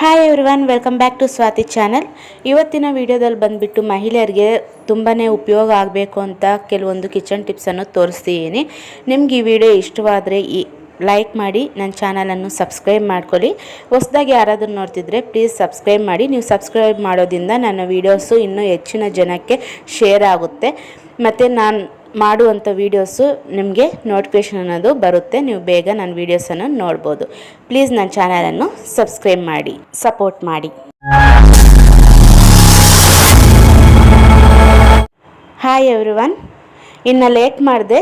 Hi everyone welcome back to Swathi channel ಇವತ್ತಿನ ವಿಡಿಯೋದಲ್ಲಿ ಬಂದುಬಿಟ್ಟು ಮಹಿಳೆಯರಿಗೆ ತುಂಬಾ ಉಪಯೋಗ ಆಗಬೇಕು ಅಂತ ಕೆಲವೊಂದು ಕಿಚನ್ ಟಿಪ್ಸನ್ನು ತೋರಿಸ್ತಿದ್ದೀನಿ. ನಿಮ್ಗೆ ಈ ವಿಡಿಯೋ ಇಷ್ಟವಾದರೆ ಈ ಲೈಕ್ ಮಾಡಿ ನನ್ನ ಚಾನಲನ್ನು ಸಬ್ಸ್ಕ್ರೈಬ್ ಮಾಡ್ಕೊಳ್ಳಿ. ಹೊಸದಾಗಿ ಯಾರಾದರೂ ನೋಡ್ತಿದ್ರೆ ಪ್ಲೀಸ್ ಸಬ್ಸ್ಕ್ರೈಬ್ ಮಾಡಿ. ನೀವು ಸಬ್ಸ್ಕ್ರೈಬ್ ಮಾಡೋದ್ರಿಂದ ನನ್ನ ವೀಡಿಯೋಸು ಇನ್ನೂ ಹೆಚ್ಚಿನ ಜನಕ್ಕೆ ಶೇರ್ ಆಗುತ್ತೆ. ಮತ್ತು ನಾನು ಮಾಡುವಂಥ ವೀಡಿಯೋಸು ನಿಮಗೆ ನೋಟಿಫಿಕೇಷನ್ ಅನ್ನೋದು ಬರುತ್ತೆ. ನೀವು ಬೇಗ ನನ್ನ ವೀಡಿಯೋಸನ್ನು ನೋಡ್ಬೋದು. ಪ್ಲೀಸ್ ನನ್ನ ಚಾನಲನ್ನು ಸಬ್ಸ್ಕ್ರೈಬ್ ಮಾಡಿ ಸಪೋರ್ಟ್ ಮಾಡಿ. ಹಾಯ್ ಎವ್ರಿ ಒನ್ ಇನ್ನು ಲೇಟ್ ಮಾಡಿದೆ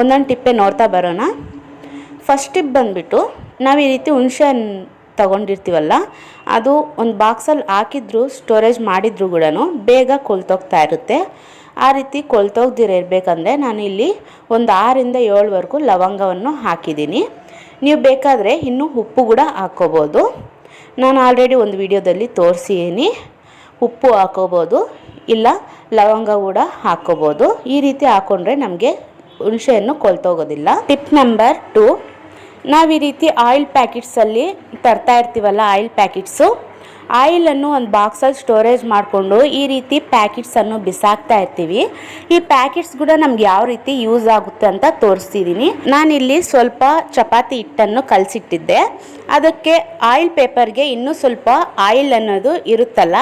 ಒಂದೊಂದು ಟಿಪ್ಪೆ ನೋಡ್ತಾ ಬರೋಣ. ಫಸ್ಟ್ ಟಿಪ್ ಬಂದುಬಿಟ್ಟು, ನಾವು ಈ ರೀತಿ ಹುಣಸೆ ತಗೊಂಡಿರ್ತೀವಲ್ಲ, ಅದು ಒಂದು ಬಾಕ್ಸಲ್ಲಿ ಹಾಕಿದ್ರು ಸ್ಟೋರೇಜ್ ಮಾಡಿದ್ರು ಕೂಡ ಬೇಗ ಕೊಳ್ತೋಗ್ತಾ ಇರುತ್ತೆ. ಆ ರೀತಿ ಕೊಳ್ತೋಗ್ದಿರ ಇರಬೇಕಂದ್ರೆ ನಾನು ಇಲ್ಲಿ ಒಂದು ಆರಿಂದ ಏಳುವರೆಗೂ ಲವಂಗವನ್ನು ಹಾಕಿದ್ದೀನಿ. ನೀವು ಬೇಕಾದರೆ ಇನ್ನೂ ಉಪ್ಪು ಕೂಡ ಹಾಕ್ಕೋಬೋದು. ನಾನು ಆಲ್ರೆಡಿ ಒಂದು ವಿಡಿಯೋದಲ್ಲಿ ತೋರಿಸಿದ್ದೀನಿ ಉಪ್ಪು ಹಾಕೋಬೋದು ಇಲ್ಲ ಲವಂಗ ಕೂಡ ಹಾಕ್ಕೋಬೋದು. ಈ ರೀತಿ ಹಾಕ್ಕೊಂಡ್ರೆ ನಮಗೆ ಹುಣಸೆಹಣ್ಣು ಕೊಳ್ತೋಗೋದಿಲ್ಲ. ಟಿಪ್ ನಂಬರ್ ಟು, ನಾವು ಈ ರೀತಿ ಆಯಿಲ್ ಪ್ಯಾಕೆಟ್ಸಲ್ಲಿ ತರ್ತಾ ಇರ್ತೀವಲ್ಲ ಆಯಿಲ್ ಪ್ಯಾಕೆಟ್ಸು ಆಯಿಲನ್ನು ಒಂದು ಬಾಕ್ಸಲ್ಲಿ ಸ್ಟೋರೇಜ್ ಮಾಡಿಕೊಂಡು ಈ ರೀತಿ ಪ್ಯಾಕೆಟ್ಸನ್ನು ಬಿಸಾಕ್ತಾ ಇರ್ತೀವಿ. ಈ ಪ್ಯಾಕೆಟ್ಸ್ ಕೂಡ ನಮ್ಗೆ ಯಾವ ರೀತಿ ಯೂಸ್ ಆಗುತ್ತೆ ಅಂತ ತೋರಿಸ್ತಿದ್ದೀನಿ ನಾನಿಲ್ಲಿ ಸ್ವಲ್ಪ ಚಪಾತಿ ಹಿಟ್ಟನ್ನು ಕಲಸಿಟ್ಟಿದ್ದೆ. ಅದಕ್ಕೆ ಆಯಿಲ್ ಪೇಪರ್ಗೆ ಇನ್ನೂ ಸ್ವಲ್ಪ ಆಯಿಲ್ ಅನ್ನೋದು ಇರುತ್ತಲ್ಲ,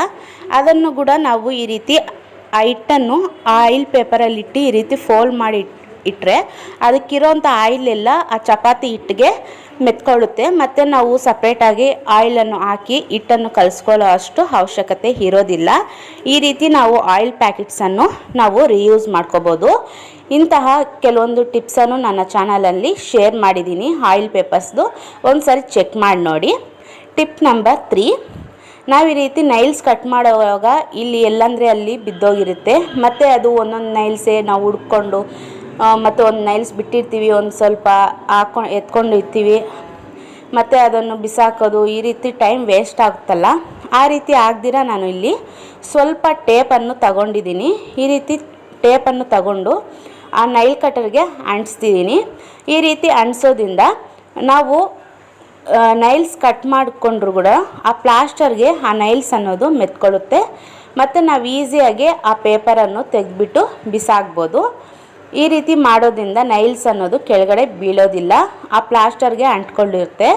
ಅದನ್ನು ಕೂಡ ನಾವು ಈ ರೀತಿ ಆ ಹಿಟ್ಟನ್ನು ಆಯಿಲ್ ಪೇಪರಲ್ಲಿಟ್ಟು ಈ ರೀತಿ ಫೋಲ್ಡ್ ಮಾಡಿ ಇಟ್ಟರೆ ಅದಕ್ಕಿರೋಂಥ ಆಯಿಲ್ ಎಲ್ಲ ಆ ಚಪಾತಿ ಹಿಟ್ಟಿಗೆ ಮೆತ್ಕೊಳ್ಳುತ್ತೆ. ಮತ್ತು ನಾವು ಸಪ್ರೇಟಾಗಿ ಆಯಿಲನ್ನು ಹಾಕಿ ಹಿಟ್ಟನ್ನು ಕಲಿಸ್ಕೊಳ್ಳೋ ಅಷ್ಟು ಅವಶ್ಯಕತೆ ಇರೋದಿಲ್ಲ. ಈ ರೀತಿ ನಾವು ಆಯಿಲ್ ಪ್ಯಾಕೆಟ್ಸನ್ನು ನಾವು ರಿಯೂಸ್ ಮಾಡ್ಕೋಬೋದು. ಇಂತಹ ಕೆಲವೊಂದು ಟಿಪ್ಸನ್ನು ನನ್ನ ಚಾನಲಲ್ಲಿ ಶೇರ್ ಮಾಡಿದ್ದೀನಿ ಆಯಿಲ್ ಪೇಪರ್ಸ್ದು ಒಂದು ಸರಿ ಚೆಕ್ ಮಾಡಿ ನೋಡಿ. ಟಿಪ್ ನಂಬರ್ ತ್ರೀ ನಾವು ಈ ರೀತಿ ನೈಲ್ಸ್ ಕಟ್ ಮಾಡುವಾಗ ಇಲ್ಲಿ ಎಲ್ಲಂದರೆ ಅಲ್ಲಿ ಬಿದ್ದೋಗಿರುತ್ತೆ. ಮತ್ತು ಅದು ಒಂದೊಂದು ನೈಲ್ಸೇ ನಾವು ಹುಡ್ಕೊಂಡು ಮತ್ತು ಒಂದು ನೈಲ್ಸ್ ಬಿಟ್ಟಿರ್ತೀವಿ, ಒಂದು ಸ್ವಲ್ಪ ಹಾಕೊಂಡು ಎತ್ಕೊಂಡು ಇರ್ತೀವಿ. ಮತ್ತು ಅದನ್ನು ಬಿಸಾಕೋದು, ಈ ರೀತಿ ಟೈಮ್ ವೇಸ್ಟ್ ಆಗುತ್ತಲ್ಲ? ಆ ರೀತಿ ಆಗ್ದಿರ ನಾನು ಇಲ್ಲಿ ಸ್ವಲ್ಪ ಟೇಪನ್ನು ತಗೊಂಡಿದ್ದೀನಿ. ಈ ರೀತಿ ಟೇಪನ್ನು ತಗೊಂಡು ಆ ನೈಲ್ ಕಟರ್ಗೆ ಅಂಟಿಸ್ತಿದ್ದೀನಿ. ಈ ರೀತಿ ಅಂಟಿಸೋದ್ರಿಂದ ನಾವು ನೈಲ್ಸ್ ಕಟ್ ಮಾಡಿಕೊಂಡ್ರು ಕೂಡ ಆ ಪ್ಲಾಸ್ಟರ್ಗೆ ಆ ನೈಲ್ಸ್ ಅನ್ನೋದು ಮೆತ್ಕೊಳ್ಳುತ್ತೆ. ಮತ್ತು ನಾವು ಈಸಿಯಾಗಿ ಆ ಪೇಪರನ್ನು ತೆಗೆದ್ಬಿಟ್ಟು ಬಿಸಾಕ್ಬೋದು. ಈ ರೀತಿ ಮಾಡೋದ್ರಿಂದ ನೈಲ್ಸ್ ಅನ್ನೋದು ಕೆಳಗಡೆ ಬೀಳೋದಿಲ್ಲ. ಆ ಪ್ಲಾಸ್ಟರ್ಗೆ ಅಂಟ್ಕೊಂಡಿರುತ್ತೆ.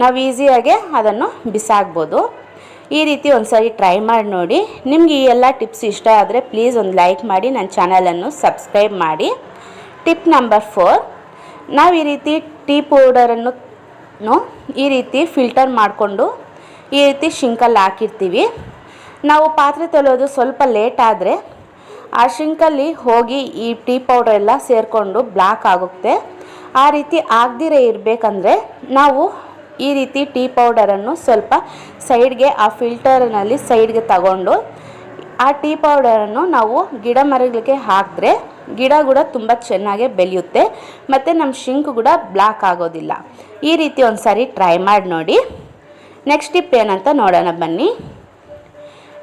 ನಾವು ಈಸಿಯಾಗೆ ಅದನ್ನು ಬಿಸಾಕ್ಬೋದು. ಈ ರೀತಿ ಒಂದು ಸರಿ ಟ್ರೈ ಮಾಡಿ ನೋಡಿ. ನಿಮ್ಗೆ ಈ ಎಲ್ಲ ಟಿಪ್ಸ್ ಇಷ್ಟ ಆದರೆ ಪ್ಲೀಸ್ ಒಂದು ಲೈಕ್ ಮಾಡಿ ನನ್ನ ಚಾನಲನ್ನು ಸಬ್ಸ್ಕ್ರೈಬ್ ಮಾಡಿ. ಟಿಪ್ ನಂಬರ್ ಫೋರ್ ನಾವು ಈ ರೀತಿ ಟೀ ಪೌಡರನ್ನು ಈ ರೀತಿ ಫಿಲ್ಟರ್ ಮಾಡಿಕೊಂಡು ಈ ರೀತಿ ಶಿಂಕಲ್ಲಿ ಹಾಕಿರ್ತೀವಿ. ನಾವು ಪಾತ್ರೆ ತೊಳೆಯೋದು ಸ್ವಲ್ಪ ಲೇಟ್ ಆದರೆ ಆ ಶಿಂಕಲ್ಲಿ ಹೋಗಿ ಈ ಟೀ ಪೌಡರ್ ಎಲ್ಲ ಸೇರಿಕೊಂಡು ಬ್ಲ್ಯಾಕ್ ಆಗುತ್ತೆ. ಆ ರೀತಿ ಆಗದಿರೇ ಇರಬೇಕಂದ್ರೆ ನಾವು ಈ ರೀತಿ ಟೀ ಪೌಡರನ್ನು ಸ್ವಲ್ಪ ಸೈಡ್ಗೆ ಆ ಫಿಲ್ಟರ್ನಲ್ಲಿ ಸೈಡ್ಗೆ ತಗೊಂಡು ಆ ಟೀ ಪೌಡರನ್ನು ನಾವು ಗಿಡ ಮರಗಳಿಗೆ ಹಾಕಿದ್ರೆ ಗಿಡ ಕೂಡ ತುಂಬ ಚೆನ್ನಾಗಿ ಬೆಳೆಯುತ್ತೆ. ಮತ್ತು ನಮ್ಮ ಶಿಂಕ್ ಕೂಡ ಬ್ಲ್ಯಾಕ್ ಆಗೋದಿಲ್ಲ. ಈ ರೀತಿ ಒಂದು ಸಾರಿ ಟ್ರೈ ಮಾಡಿ ನೋಡಿ. ನೆಕ್ಸ್ಟ್ ಟಿಪ್ ಏನಂತ ನೋಡೋಣ ಬನ್ನಿ.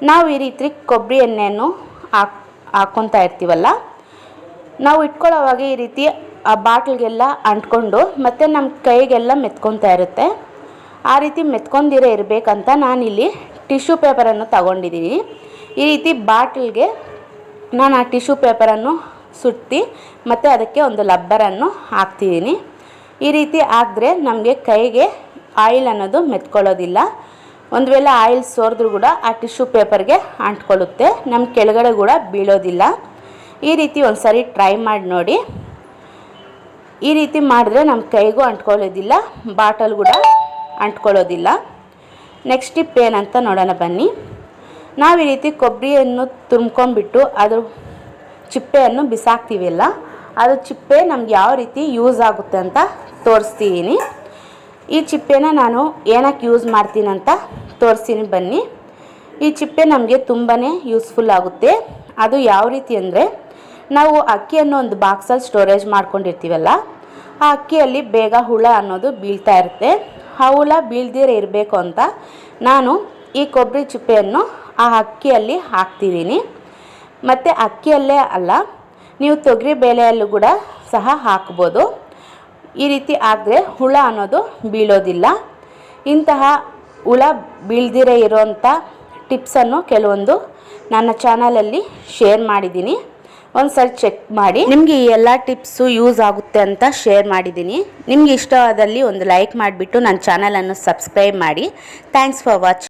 ನಾವು ಈ ರೀತಿ ಕೊಬ್ಬರಿ ಎಣ್ಣೆಯನ್ನು ಹಾಕ್ ಹಾಕ್ಕೊತಾ ಇರ್ತೀವಲ್ಲ? ನಾವು ಇಟ್ಕೊಳ್ಳೋವಾಗ ಈ ರೀತಿ ಆ ಬಾಟ್ಲಿಗೆಲ್ಲ ಅಂಟ್ಕೊಂಡು ಮತ್ತು ನಮ್ಮ ಕೈಗೆಲ್ಲ ಮೆತ್ಕೊತಾ ಇರುತ್ತೆ. ಆ ರೀತಿ ಮೆತ್ಕೊಂಡಿರೇ ಇರಬೇಕಂತ ನಾನಿಲ್ಲಿ ಟಿಶ್ಯೂ ಪೇಪರನ್ನು ತಗೊಂಡಿದ್ದೀನಿ ಈ ರೀತಿ ಬಾಟ್ಲಿಗೆ ನಾನು ಆ ಟಿಶ್ಯೂ ಪೇಪರನ್ನು ಸುತ್ತಿ ಮತ್ತು ಅದಕ್ಕೆ ಒಂದು ಲಬ್ಬರನ್ನು ಹಾಕ್ತಿದ್ದೀನಿ ಈ ರೀತಿ ಹಾಕಿದ್ರೆ ನಮಗೆ ಕೈಗೆ ಆಯಿಲ್ ಅನ್ನೋದು ಮೆತ್ಕೊಳ್ಳೋದಿಲ್ಲ. ಒಂದು ವೇಳೆ ಆಯಿಲ್ ಸೋರಿದ್ರು ಕೂಡ ಆ ಟಿಶ್ಯೂ ಪೇಪರ್ಗೆ ಅಂಟ್ಕೊಳ್ಳುತ್ತೆ. ನಮ್ಮ ಕೆಳಗಡೆ ಕೂಡ ಬೀಳೋದಿಲ್ಲ. ಈ ರೀತಿ ಒಂದು ಸಾರಿ ಟ್ರೈ ಮಾಡಿ ನೋಡಿ. ಈ ರೀತಿ ಮಾಡಿದ್ರೆ ನಮ್ಮ ಕೈಗೂ ಅಂಟ್ಕೊಳ್ಳೋದಿಲ್ಲ, ಬಾಟಲ್ ಕೂಡ ಅಂಟ್ಕೊಳ್ಳೋದಿಲ್ಲ. ನೆಕ್ಸ್ಟ್ ಟಿಪ್ ಏನಂತ ನೋಡೋಣ ಬನ್ನಿ. ನಾವು ಈ ರೀತಿ ಕೊಬ್ಬರಿಯನ್ನು ತುಂಬ್ಕೊಂಡ್ಬಿಟ್ಟು ಅದ್ರ ಚಿಪ್ಪೆಯನ್ನು ಬಿಸಾಕ್ತೀವಲ್ಲ ಅದು ಚಿಪ್ಪೆ ನಮ್ಗೆ ಯಾವ ರೀತಿ ಯೂಸ್ ಆಗುತ್ತೆ ಅಂತ ತೋರಿಸ್ತಿದ್ದೀನಿ ಈ ಚಿಪ್ಪೆನ ನಾನು ಏನಕ್ಕೆ ಯೂಸ್ ಮಾಡ್ತೀನಿ ಅಂತ ತೋರಿಸ್ತೀನಿ ಬನ್ನಿ. ಈ ಚಿಪ್ಪೆ ನಮಗೆ ತುಂಬಾ ಯೂಸ್ಫುಲ್ ಆಗುತ್ತೆ. ಅದು ಯಾವ ರೀತಿ ಅಂದರೆ ನಾವು ಅಕ್ಕಿಯನ್ನು ಒಂದು ಬಾಕ್ಸಲ್ಲಿ ಸ್ಟೋರೇಜ್ ಮಾಡ್ಕೊಂಡಿರ್ತೀವಲ್ಲ, ಆ ಅಕ್ಕಿಯಲ್ಲಿ ಬೇಗ ಹುಳ ಅನ್ನೋದು ಬೀಳ್ತಾ ಇರುತ್ತೆ. ಆ ಹುಳ ಬೀಳ್ದಿರ ಇರಬೇಕು ಅಂತ ನಾನು ಈ ಕೊಬ್ಬರಿ ಚಿಪ್ಪೆಯನ್ನು ಆ ಅಕ್ಕಿಯಲ್ಲಿ ಹಾಕ್ತಿದ್ದೀನಿ. ಮತ್ತು ಅಕ್ಕಿಯಲ್ಲೇ ಅಲ್ಲ, ನೀವು ತೊಗರಿ ಬೇಳೆಯಲ್ಲೂ ಕೂಡ ಸಹ ಹಾಕ್ಬೋದು. ಈ ರೀತಿ ಆದರೆ ಹುಳ ಅನ್ನೋದು ಬೀಳೋದಿಲ್ಲ. ಇಂತಹ ಹುಳ ಬೀಳ್ದಿರೇ ಇರೋಂಥ ಟಿಪ್ಸನ್ನು ಕೆಲವೊಂದು ನನ್ನ ಚಾನಲಲ್ಲಿ ಶೇರ್ ಮಾಡಿದ್ದೀನಿ. ಒಂದು ಸರಿ ಚೆಕ್ ಮಾಡಿ. ನಿಮಗೆ ಈ ಎಲ್ಲ ಟಿಪ್ಸು ಯೂಸ್ ಆಗುತ್ತೆ ಅಂತ ಶೇರ್ ಮಾಡಿದ್ದೀನಿ. ನಿಮಗೆ ಇಷ್ಟವಾದಲ್ಲಿ ಒಂದು ಲೈಕ್ ಮಾಡಿಬಿಟ್ಟು ನನ್ನ ಚಾನಲನ್ನು ಸಬ್ಸ್ಕ್ರೈಬ್ ಮಾಡಿ. Thanks for watching